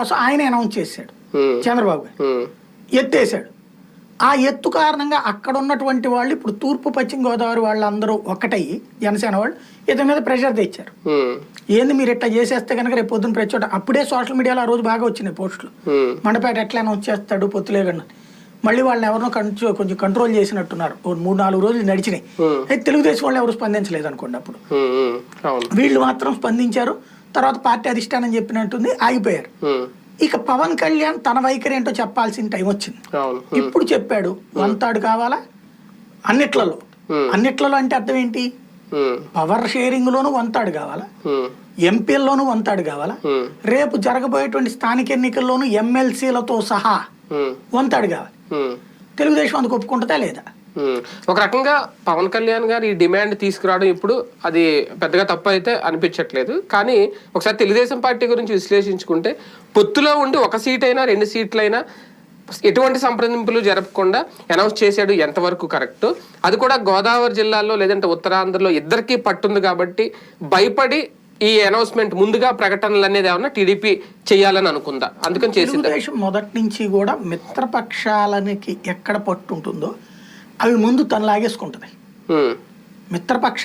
కోసం ఆయన అనౌన్స్ చేశాడు. చంద్రబాబు గారు. ఎత్తేసాడు ఆ ఎత్తు కారణంగా అక్కడ ఉన్నటువంటి వాళ్ళు ఇప్పుడు తూర్పు పశ్చిమ గోదావరి వాళ్ళందరూ ఒకటయ్యి జనసేన వాళ్ళు ఇతని మీద ప్రెషర్ తెచ్చారు. ఏంది మీరు ఇట్లా చేసేస్తే కనుక రేపు పొద్దున్న ప్రతి చోట అప్పుడే సోషల్ మీడియాలో ఆ రోజు బాగా వచ్చినాయి పోస్టులు. మండపేట ఎట్లైనా వచ్చేస్తాడు పొత్తులేగండి మళ్ళీ వాళ్ళని ఎవరినో కొంచెం కొంచెం కంట్రోల్ చేసినట్టున్నారు. మూడు నాలుగు రోజులు నడిచినాయి. అయితే తెలుగుదేశం వాళ్ళు ఎవరు స్పందించలేదు అనుకోండి అప్పుడు. వీళ్ళు మాత్రం స్పందించారు. తర్వాత పార్టీ అధిష్టానం చెప్పినట్టుంది ఆగిపోయారు. ఇక పవన్ కళ్యాణ్ తన వైఖరి ఏంటో చెప్పాల్సిన టైం వచ్చింది. ఇప్పుడు చెప్పాడు వంతాడు కావాలా? అన్నిట్లలో. అన్నిట్లలో అంటే అర్థం ఏంటి? పవర్ షేరింగ్ లోను వంతాడు కావాలా? ఉమ్, ఎంపీల్లోనూ వంతాడు కావాలా? ఉమ్, రేపు జరగబోయేటువంటి స్థానిక ఎన్నికల్లోనూ ఎమ్మెల్సీలతో సహా ఉమ్, వంతాడు కావాలి. తెలుగుదేశం అందుకు ఒప్పుకుంటుందా లేదా. ఒక రకంగా పవన్ కళ్యాణ్ గారు ఈ డిమాండ్ తీసుకురావడం ఇప్పుడు అది పెద్దగా తప్పు అయితే అనిపించట్లేదు. కానీ ఒకసారి తెలుగుదేశం పార్టీ గురించి విశ్లేషించుకుంటే పొత్తులో ఉండి ఒక సీట్ అయినా రెండు సీట్లైనా ఎటువంటి సంప్రదింపులు జరపకుండా అనౌన్స్ చేశాడు ఎంతవరకు కరెక్ట్? అది కూడా గోదావరి జిల్లాలో లేదంటే ఉత్తరాంధ్రలో ఇద్దరికీ పట్టుంది కాబట్టి భయపడి ఈ అనౌన్స్మెంట్ ముందుగా ప్రకటనలు అనేది ఏమన్నా టీడీపీ చేయాలని అనుకుందా? అందుకని చేసింది? మొదటి నుంచి కూడా మిత్రపక్షాలనికి ఎక్కడ పట్టు ఉంటుందో అవి ముందు తను లాగేసుకుంటుంది మిత్రపక్ష